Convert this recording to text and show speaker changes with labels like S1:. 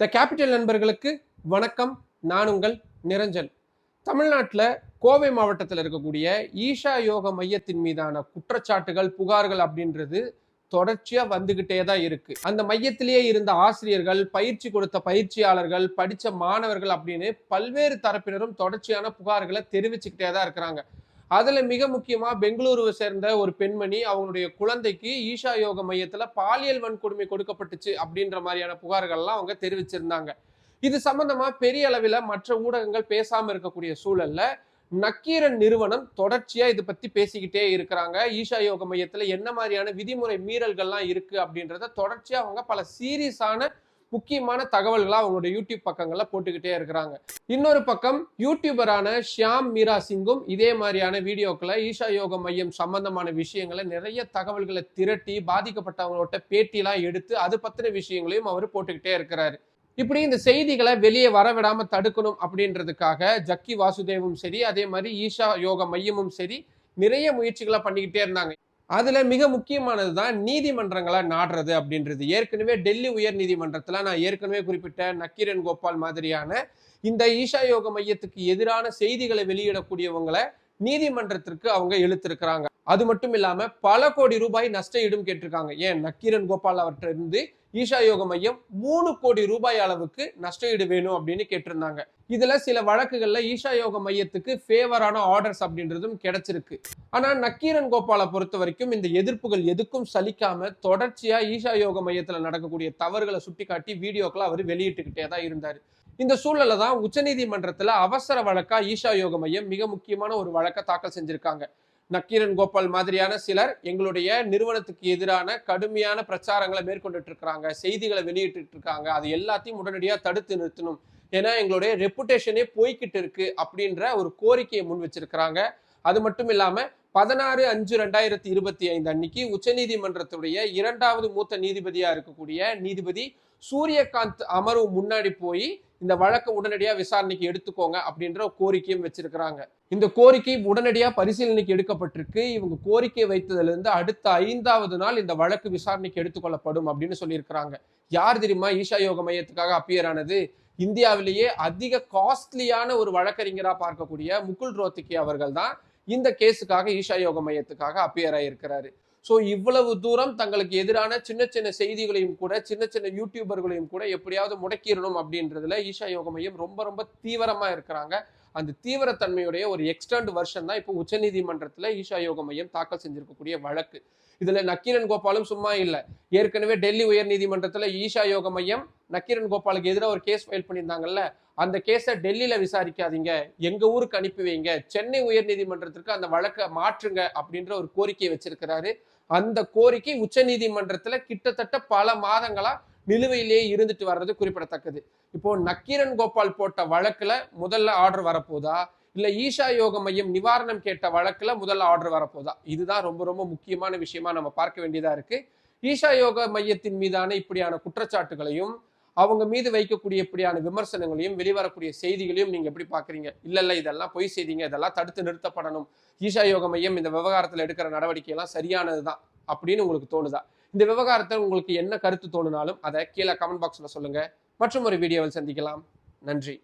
S1: The capital நண்பர்களுக்கு வணக்கம். நான் உங்கள் நிரஞ்சன். தமிழ்நாட்டில் கோவை மாவட்டத்தில் இருக்கக்கூடிய ஈஷா யோக மையத்தின் மீதான குற்றச்சாட்டுகள் புகார்கள் அப்படின்றது தொடர்ச்சியாக வந்துகிட்டே தான் இருக்கு. அந்த மையத்திலேயே இருந்த ஆசிரியர்கள் பயிற்சி கொடுத்த பயிற்சியாளர்கள் படித்த மாணவர்கள் அப்படின்னு பல்வேறு தரப்பினரும் தொடர்ச்சியான புகார்களை தெரிவிச்சுக்கிட்டே தான் இருக்கிறாங்க. அதில் மிக முக்கியமாக பெங்களூருவை சேர்ந்த ஒரு பெண்மணி அவங்களுடைய குழந்தைக்கு ஈஷா யோக மையத்தில் பாலியல் வன்கொடுமை கொடுக்கப்பட்டுச்சு அப்படின்ற மாதிரியான புகார்கள்லாம் அவங்க தெரிவிச்சிருந்தாங்க. இது சம்பந்தமாக பெரிய அளவில் மற்ற ஊடகங்கள் பேசாமல் இருக்கக்கூடிய சூழலில் நக்கீரன் நிறுவனம் தொடர்ச்சியாக இதை பற்றி பேசிக்கிட்டே இருக்கிறாங்க. ஈஷா யோக மையத்தில் என்ன மாதிரியான விதிமுறை மீறல்கள்லாம் இருக்குது அப்படின்றத தொடர்ச்சியாக அவங்க பல சீரியஸான முக்கியமான தகவல்களை அவங்களுடைய யூடியூப் பக்கங்களில் போட்டுக்கிட்டே இருக்கிறாங்க. இன்னொரு பக்கம் யூடியூபரான ஷியாம் மீரா சிங்கும் இதே மாதிரியான வீடியோக்களை ஈஷா யோக மையம் சம்பந்தமான விஷயங்களை நிறைய தகவல்களை திரட்டி பாதிக்கப்பட்டவங்களோட பேட்டிலாம் எடுத்து அது பற்றின விஷயங்களையும் அவர் போட்டுக்கிட்டே இருக்கிறாரு. இப்படி இந்த செய்திகளை வெளியே வரவிடாம தடுக்கணும் அப்படின்றதுக்காக ஜக்கி வாசுதேவும் சரி அதே மாதிரி ஈஷா யோக மையமும் சரி நிறைய முயற்சிகளை பண்ணிக்கிட்டே இருந்தாங்க. அதில் மிக முக்கியமானது தான் நீதிமன்றங்களை நாடுறது அப்படின்றது. ஏற்கனவே டெல்லி உயர் நீதிமன்றத்தில் நான் ஏற்கனவே குறிப்பிட்ட நக்கீரன் கோபால் மாதிரியான இந்த ஈஷா யோக மையத்துக்கு எதிரான செய்திகளை வெளியிடக்கூடியவங்களை நீதிமன்றத்திற்கு அவங்க இழுத்திருக்கிறாங்க. அது மட்டும் இல்லாமல் பல கோடி ரூபாய் நஷ்ட ஈடும் கேட்டிருக்காங்க. ஏன்? நக்கீரன் கோபால் அவர்கிட்ட இருந்து ஈஷா யோக மையம் மூணு கோடி ரூபாய் அளவுக்கு நஷ்ட ஈடு வேணும் அப்படின்னு கேட்டிருந்தாங்க. இதுல சில வழக்குகள்ல ஈஷா யோக மையத்துக்கு ஃபேவரான ஆர்டர்ஸ் அப்படின்றதும் கிடைச்சிருக்கு. ஆனா நக்கீரன் கோபாலை பொறுத்த வரைக்கும் இந்த எதிர்ப்புகள் எதுக்கும் சலிக்காம தொடர்ச்சியா ஈஷா யோக மையத்துல நடக்கக்கூடிய தவறுகளை சுட்டிக்காட்டி வீடியோக்களை அவர் வெளியிட்டுக்கிட்டே தான் இருந்தாரு. இந்த சூழல்ல தான் உச்சநீதிமன்றத்துல அவசர வழக்கா ஈஷா யோக மையம் மிக முக்கியமான ஒரு வழக்கை தாக்கல் செஞ்சிருக்காங்க. நக்கீரன் கோபால் மாதிரியான சிலர் எங்களுடைய நிறுவனத்துக்கு எதிரான கடுமையான பிரச்சாரங்களை மேற்கொண்டுட்டு இருக்கிறாங்க செய்திகளை வெளியிட்டு இருக்காங்க அது எல்லாத்தையும் உடனடியாக தடுத்து நிறுத்தணும். ஏன்னா எங்களுடைய ரெப்புடேஷனே போய்கிட்டு இருக்கு அப்படின்ற ஒரு கோரிக்கையை முன் வச்சிருக்கிறாங்க. அது மட்டும் இல்லாம பதினாறு அஞ்சு ரெண்டாயிரத்தி இருபத்தி ஐந்து அன்னைக்கு உச்சநீதிமன்றத்துடைய இரண்டாவது மூத்த நீதிபதியா இருக்கக்கூடிய நீதிபதி சூரியகாந்த் அமர்வு முன்னாடி போய் இந்த வழக்கை உடனடியா விசாரணைக்கு எடுத்துக்கோங்க அப்படின்ற ஒரு கோரிக்கையும் வச்சிருக்கிறாங்க. இந்த கோரிக்கை உடனடியா பரிசீலனைக்கு எடுக்கப்பட்டிருக்கு. இவங்க கோரிக்கை வைத்ததுல இருந்து அடுத்த ஐந்தாவது நாள் இந்த வழக்கு விசாரணைக்கு எடுத்துக்கொள்ளப்படும் அப்படின்னு சொல்லியிருக்கிறாங்க. யார் தெரியுமா? ஈஷா யோக மையத்துக்காக அப்பியர் ஆனது. இந்தியாவிலேயே அதிக காஸ்ட்லியான ஒரு வழக்கறிஞரா பார்க்கக்கூடிய முகுல் ரோத்திகி அவர்கள் தான் இந்த கேஸுக்காக ஈஷா யோக மையத்துக்காக அப்பியர் ஆகியிருக்கிறாரு ஸோ இவ்வளவு தூரம் தங்களுக்கு எதிரான சின்ன சின்ன செய்திகளையும் கூட சின்ன சின்ன யூடியூபர்களையும் கூட எப்படியாவது முடக்கிடணும் அப்படின்றதுல ஈஷா யோக மையம் ரொம்ப ரொம்ப தீவிரமாக இருக்கிறாங்க. அந்த தீவிரத்தன்மையுடைய ஒரு எக்ஸ்டர்ன்ட் வருஷன் தான் இப்போ உச்சநீதிமன்றத்தில் ஈஷா யோக மையம் தாக்கல் செஞ்சிருக்கக்கூடிய வழக்கு. இதுல நக்கீரன் கோபாலும் சும்மா இல்லை. ஏற்கனவே டெல்லி உயர் நீதிமன்றத்தில் ஈஷா யோக மையம் நக்கீரன் கோபாலுக்கு எதிராக ஒரு கேஸ் ஃபைல் பண்ணியிருந்தாங்கல்ல அந்த கேஸை டெல்லியில விசாரிக்காதீங்க. எங்க ஊருக்கு அனுப்பி வைங்க. சென்னை உயர் நீதிமன்றத்திற்கு அந்த வழக்கை மாற்றுங்க அப்படின்ற ஒரு கோரிக்கையை வச்சிருக்கிறாரு. அந்த கோரிக்கை உச்சநீதிமன்றத்தில் கிட்டத்தட்ட பல மாதங்களா நிலுவையிலேயே இருந்துட்டு வர்றது குறிப்பிடத்தக்கது. இப்போ நக்கீரன் கோபால் போட்ட வழக்குல முதல்ல ஆர்டர் வரப்போதா? இல்ல ஈஷா யோக மையம் நிவாரணம் கேட்ட வழக்குல முதல்ல ஆர்டர் வரப்போதா? இதுதான் ரொம்ப ரொம்ப முக்கியமான விஷயமா நம்ம பார்க்க வேண்டியதா இருக்கு. ஈஷா யோக மையத்தின் மீதான இப்படியான குற்றச்சாட்டுகளையும் அவங்க மீது வைக்கக்கூடிய இப்படியான விமர்சனங்களையும் வெளிவரக்கூடிய செய்திகளையும் நீங்க எப்படி பாக்குறீங்க இல்ல இல்ல இதெல்லாம் பொய் செய்திங்க இதெல்லாம் தடுத்து நிறுத்தப்படணும். ஈஷா யோக மையம் இந்த விவகாரத்துல எடுக்கிற நடவடிக்கை எல்லாம் சரியானதுதான் அப்படின்னு உங்களுக்கு தோணுதா? இந்த விவகாரத்தில் உங்களுக்கு என்ன கருத்து தோணுனாலும் அதை கீழே கமெண்ட் பாக்ஸ்ல சொல்லுங்க. மற்றும் ஒரு வீடியோவில் சந்திக்கலாம். நன்றி.